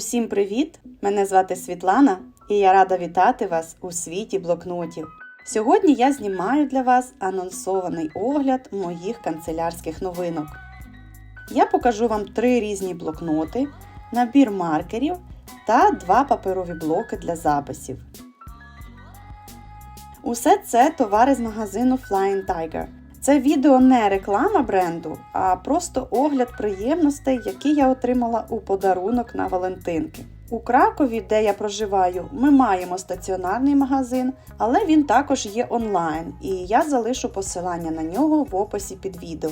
Усім привіт! Мене звати Світлана і я рада вітати вас у світі блокнотів. Сьогодні я знімаю для вас анонсований огляд моїх канцелярських новинок. Я покажу вам три різні блокноти, набір маркерів та два паперові блоки для записів. Усе це товари з магазину Flying Tiger. Це відео не реклама бренду, а просто огляд приємностей, які я отримала у подарунок на Валентинки. У Кракові, де я проживаю, ми маємо стаціонарний магазин, але він також є онлайн, і я залишу посилання на нього в описі під відео.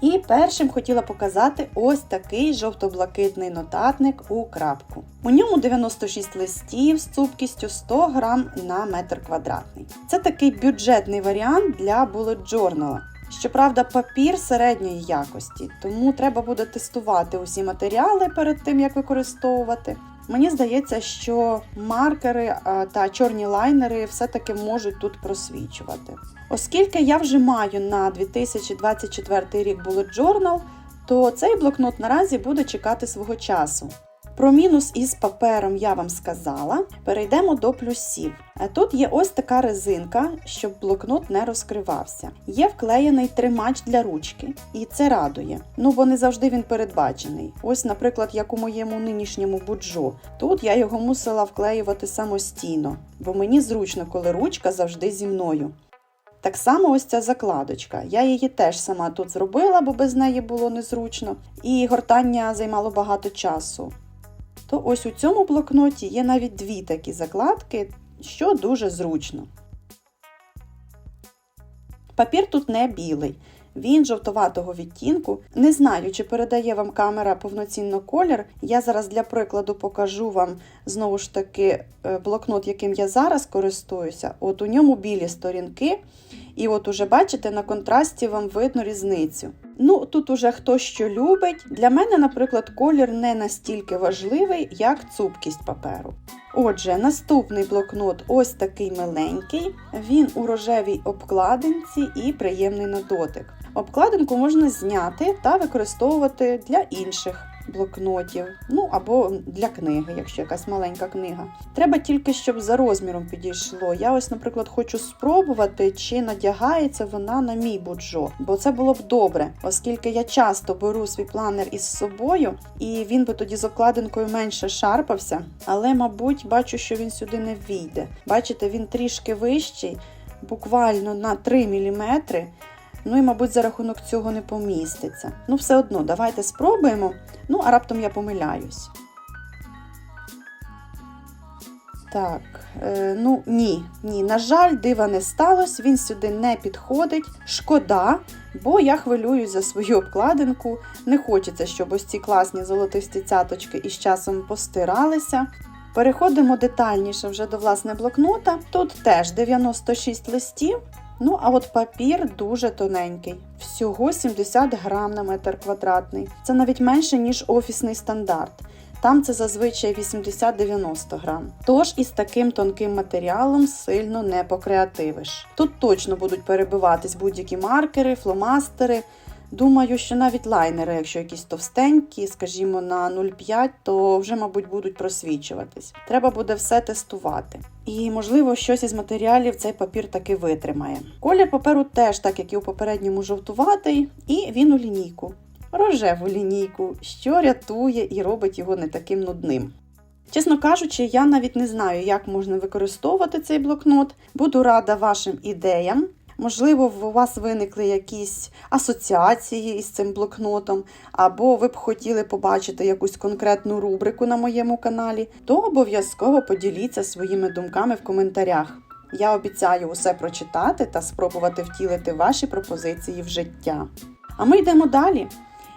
І першим хотіла показати ось такий жовто-блакитний нотатник у крапку. У ньому 96 листів з цупкістю 100 грам на метр квадратний. Це такий бюджетний варіант для bullet journal. Щоправда, папір середньої якості, тому треба буде тестувати усі матеріали перед тим, як використовувати. Мені здається, що маркери та чорні лайнери все-таки можуть тут просвічувати. Оскільки я вже маю на 2024 рік Bullet Journal, то цей блокнот наразі буде чекати свого часу. Про мінус із папером я вам сказала. Перейдемо до плюсів. Тут є ось така резинка, щоб блокнот не розкривався. Є вклеєний тримач для ручки, і це радує. Ну бо не завжди він передбачений. Ось, наприклад, як у моєму нинішньому буджо. Тут я його мусила вклеювати самостійно, бо мені зручно, коли ручка завжди зі мною. Так само ось ця закладочка. Я її теж сама тут зробила, бо без неї було незручно, і гортання займало багато часу. То ось у цьому блокноті є навіть дві такі закладки, що дуже зручно. Папір тут не білий, він жовтоватого відтінку. Не знаю, чи передає вам камера повноцінно колір. Я зараз для прикладу покажу вам знову ж таки блокнот, яким я зараз користуюся. От у ньому білі сторінки. І от уже бачите, на контрасті вам видно різницю. Ну, тут уже хто що любить. Для мене, наприклад, колір не настільки важливий, як цупкість паперу. Отже, наступний блокнот ось такий миленький. Він у рожевій обкладинці і приємний на дотик. Обкладинку можна зняти та використовувати для інших блокнотів, ну або для книги, якщо якась маленька книга. Треба тільки, щоб за розміром підійшло. Я ось, наприклад, хочу спробувати, чи надягається вона на мій буджо, бо це було б добре, оскільки я часто беру свій планер із собою, і він би тоді з обкладинкою менше шарпався. Але, мабуть, бачу, що він сюди не війде. Бачите, він трішки вищий, буквально на 3 мм. Ну і, мабуть, за рахунок цього не поміститься. Ну, все одно, давайте спробуємо. Ну, а раптом я помиляюсь. Так, е, ну ні, ні, на жаль, дива не сталося, він сюди не підходить. Шкода, бо я хвилююсь за свою обкладинку. Не хочеться, щоб ось ці класні золотисті цяточки із часом постиралися. Переходимо детальніше вже до власне блокнота. Тут теж 96 листів. Ну, а от папір дуже тоненький, всього 70 грам на метр квадратний. Це навіть менше, ніж офісний стандарт. Там це зазвичай 80-90 грам. Тож із таким тонким матеріалом сильно не покреативиш. Тут точно будуть перебиватись будь-які маркери, фломастери. Думаю, що навіть лайнери, якщо якісь товстенькі, скажімо, на 0,5, то вже, мабуть, будуть просвічуватись. Треба буде все тестувати. І, можливо, щось із матеріалів цей папір таки витримає. Колір паперу теж, так як і у попередньому, жовтуватий, і він у лінійку. Рожеву лінійку, що рятує і робить його не таким нудним. Чесно кажучи, я навіть не знаю, як можна використовувати цей блокнот. Буду рада вашим ідеям. Можливо, у вас виникли якісь асоціації із цим блокнотом, або ви б хотіли побачити якусь конкретну рубрику на моєму каналі, то обов'язково поділіться своїми думками в коментарях. Я обіцяю усе прочитати та спробувати втілити ваші пропозиції в життя. А ми йдемо далі.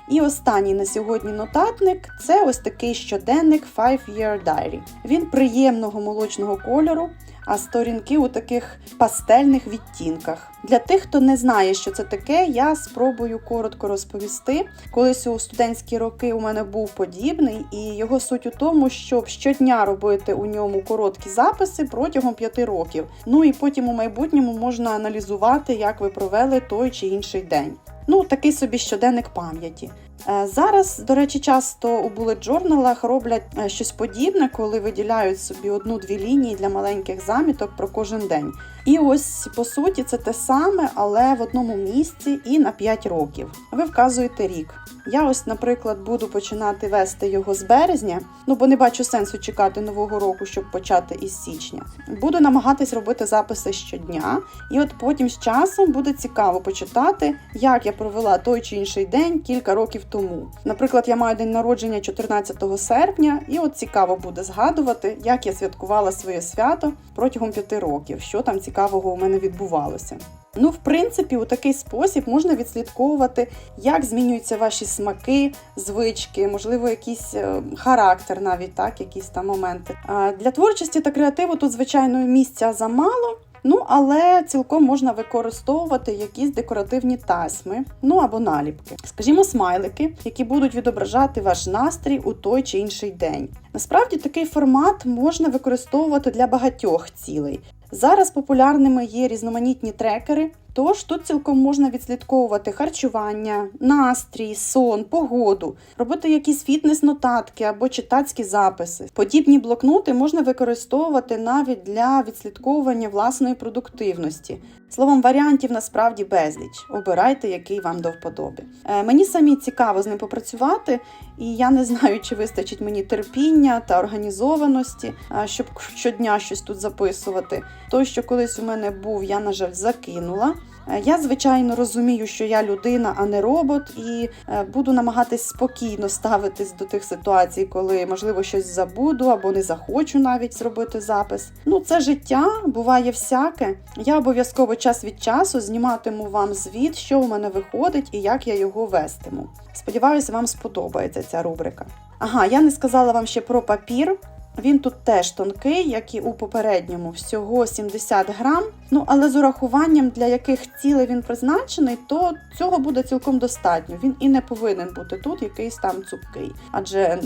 І останній на сьогодні нотатник це ось такий щоденник 5-Year Diary. Він приємного молочного кольору, а сторінки у таких пастельних відтінках. Для тих, хто не знає, що це таке, я спробую коротко розповісти. Колись у студентські роки у мене був подібний, і його суть у тому, щоб щодня робити у ньому короткі записи протягом п'яти років. Ну і потім у майбутньому можна аналізувати, як ви провели той чи інший день. Ну, такий собі щоденник пам'яті. Е, Зараз, до речі, часто у bullet джорналах роблять е, щось подібне, коли виділяють собі одну-дві лінії для маленьких заміток про кожен день. І ось по суті це те саме, але в одному місці і на 5 років. Ви вказуєте рік. Я ось, наприклад, буду починати вести його з березня, ну бо не бачу сенсу чекати нового року, щоб почати із січня. Буду намагатись робити записи щодня, і от потім з часом буде цікаво почитати, як я провела той чи інший день кілька років тому. Наприклад, я маю день народження 14 серпня, і от цікаво буде згадувати, як я святкувала своє свято протягом п'яти років, що там цікавого у мене відбувалося. Ну, в принципі, у такий спосіб можна відслідковувати, як змінюються ваші смаки, звички, можливо, якийсь е, характер, навіть так, якісь там моменти. Для творчості та креативу тут, звичайно, місця замало. Ну, але цілком можна використовувати якісь декоративні тасьми, ну або наліпки, скажімо, смайлики, які будуть відображати ваш настрій у той чи інший день. Насправді такий формат можна використовувати для багатьох цілей. Зараз популярними є різноманітні трекери, тож тут цілком можна відслідковувати харчування, настрій, сон, погоду, робити якісь фітнес-нотатки або читацькі записи. Подібні блокноти можна використовувати навіть для відслідковування власної продуктивності. Словом, варіантів насправді безліч. Обирайте, який вам до вподоби. Е, мені самі цікаво з ним попрацювати, і я не знаю, чи вистачить мені терпіння та організованості, е, щоб щодня щось тут записувати. Той, що колись у мене був, я, на жаль, закинула. Е, Я, звичайно, розумію, що я людина, а не робот, і е, буду намагатись спокійно ставитись до тих ситуацій, коли, можливо, щось забуду або не захочу навіть зробити запис. Ну, це життя, буває всяке. Я обов'язково час від часу зніматиму вам звіт, що у мене виходить і як я його вестиму. Сподіваюся, вам сподобається ця рубрика. Ага, я не сказала вам ще про папір. Він тут теж тонкий, як і у попередньому, всього 70 грам. Ну але з урахуванням для яких цілей він призначений, то цього буде цілком достатньо. Він і не повинен бути тут якийсь там цупкий. Адже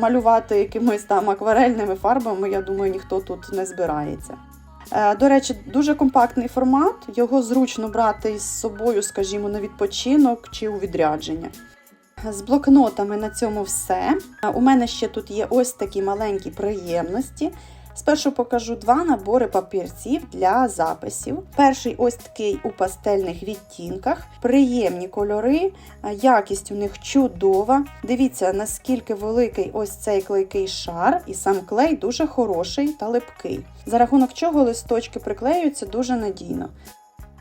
малювати якимись там акварельними фарбами, я думаю, ніхто тут не збирається. Е, До речі, дуже компактний формат. Його зручно брати із собою, скажімо, на відпочинок чи у відрядження. З блокнотами на цьому все. У мене ще тут є ось такі маленькі приємності. Спершу покажу два набори папірців для записів. Перший ось такий у пастельних відтінках, приємні кольори, якість у них чудова. Дивіться, наскільки великий ось цей клейкий шар, і сам клей дуже хороший та липкий. За рахунок чого листочки приклеюються дуже надійно.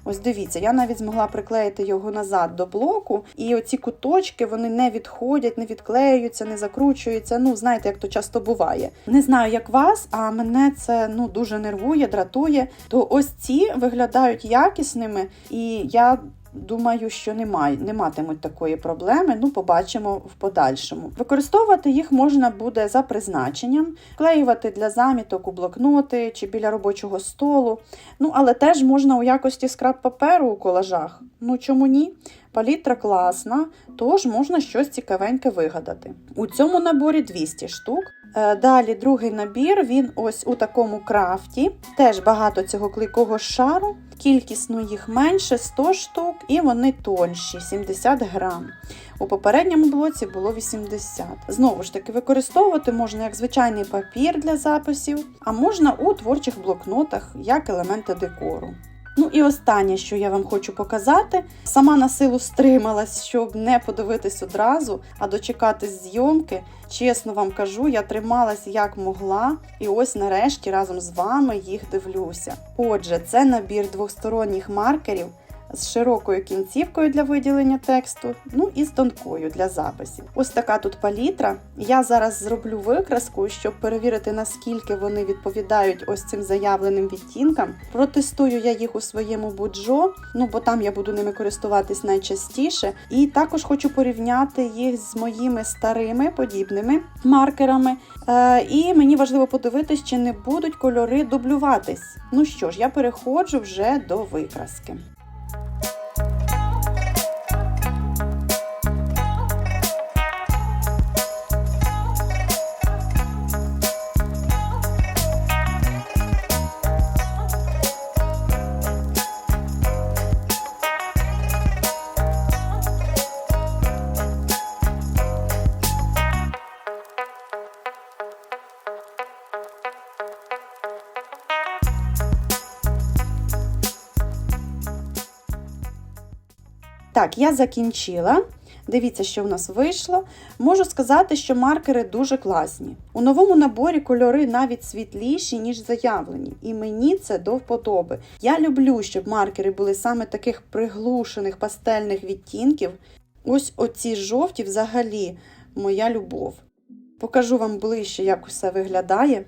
Ось дивіться, я навіть змогла приклеїти його назад до блоку, і оці куточки вони не відходять, не відклеюються, не закручуються. Ну, знаєте, як то часто буває. Не знаю, як вас, а мене це ну дуже нервує, дратує. То ось ці виглядають якісними, і я. Думаю, що немає, не матимуть такої проблеми. Ну, побачимо в подальшому. Використовувати їх можна буде за призначенням, вклеювати для заміток у блокноти чи біля робочого столу. Ну, але теж можна у якості скраб паперу у колажах. Ну чому ні? Палітра класна, тож можна щось цікавеньке вигадати. У цьому наборі 200 штук. Е, Далі другий набір, він ось у такому крафті. Теж багато цього клейкого шару. Кількісно їх менше 100 штук, і вони тонші 70 грам. У попередньому блоці було 80. Знову ж таки, використовувати можна як звичайний папір для записів, а можна у творчих блокнотах як елементи декору. Ну і останнє, що я вам хочу показати, сама на силу стрималась, щоб не подивитись одразу, а дочекатись зйомки. Чесно вам кажу, я трималась як могла, і ось нарешті разом з вами їх дивлюся. Отже, це набір двосторонніх маркерів з широкою кінцівкою для виділення тексту, ну і з тонкою для записів. Ось така тут палітра. Я зараз зроблю викраску, щоб перевірити, наскільки вони відповідають ось цим заявленим відтінкам. Протестую я їх у своєму буджо, ну бо там я буду ними користуватись найчастіше. І також хочу порівняти їх з моїми старими подібними маркерами. Е, і мені важливо подивитись, чи не будуть кольори дублюватись. Ну що ж, я переходжу вже до викраски. Так, я закінчила. Дивіться, що в нас вийшло. Можу сказати, що маркери дуже класні. У новому наборі кольори навіть світліші, ніж заявлені, і мені це до вподоби. Я люблю, щоб маркери були саме таких приглушених пастельних відтінків. Ось оці жовті взагалі моя любов. Покажу вам ближче, як усе виглядає.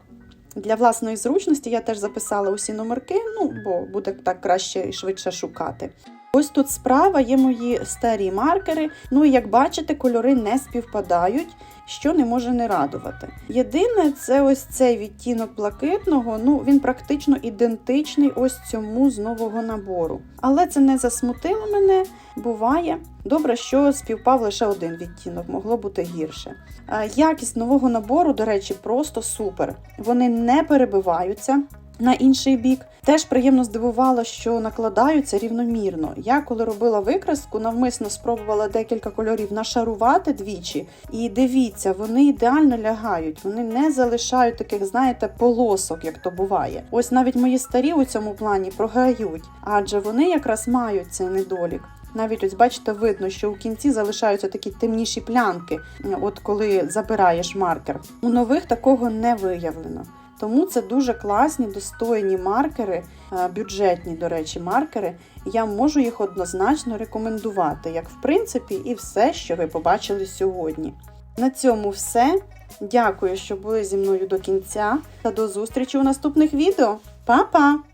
Для власної зручності я теж записала усі номерки, ну бо буде так краще і швидше шукати. Ось тут справа є мої старі маркери. Ну і як бачите, кольори не співпадають, що не може не радувати. Єдине, це ось цей відтінок блакитного, ну він практично ідентичний ось цьому з нового набору. Але це не засмутило мене, буває. Добре, що співпав лише один відтінок, могло бути гірше. Якість нового набору, до речі, просто супер. Вони не перебиваються на інший бік. Теж приємно здивувало, що накладаються рівномірно. Я, коли робила викраску, навмисно спробувала декілька кольорів нашарувати двічі. І дивіться, вони ідеально лягають, вони не залишають таких, знаєте, полосок, як то буває. Ось навіть мої старі у цьому плані програють, адже вони якраз мають цей недолік. Навіть ось бачите, видно, що у кінці залишаються такі темніші плянки, от коли забираєш маркер. У нових такого не виявлено. Тому це дуже класні, достойні маркери, е, бюджетні, до речі, маркери. Я можу їх однозначно рекомендувати, як в принципі і все, що ви побачили сьогодні. На цьому все. Дякую, що були зі мною до кінця та до зустрічі у наступних відео. Па-па!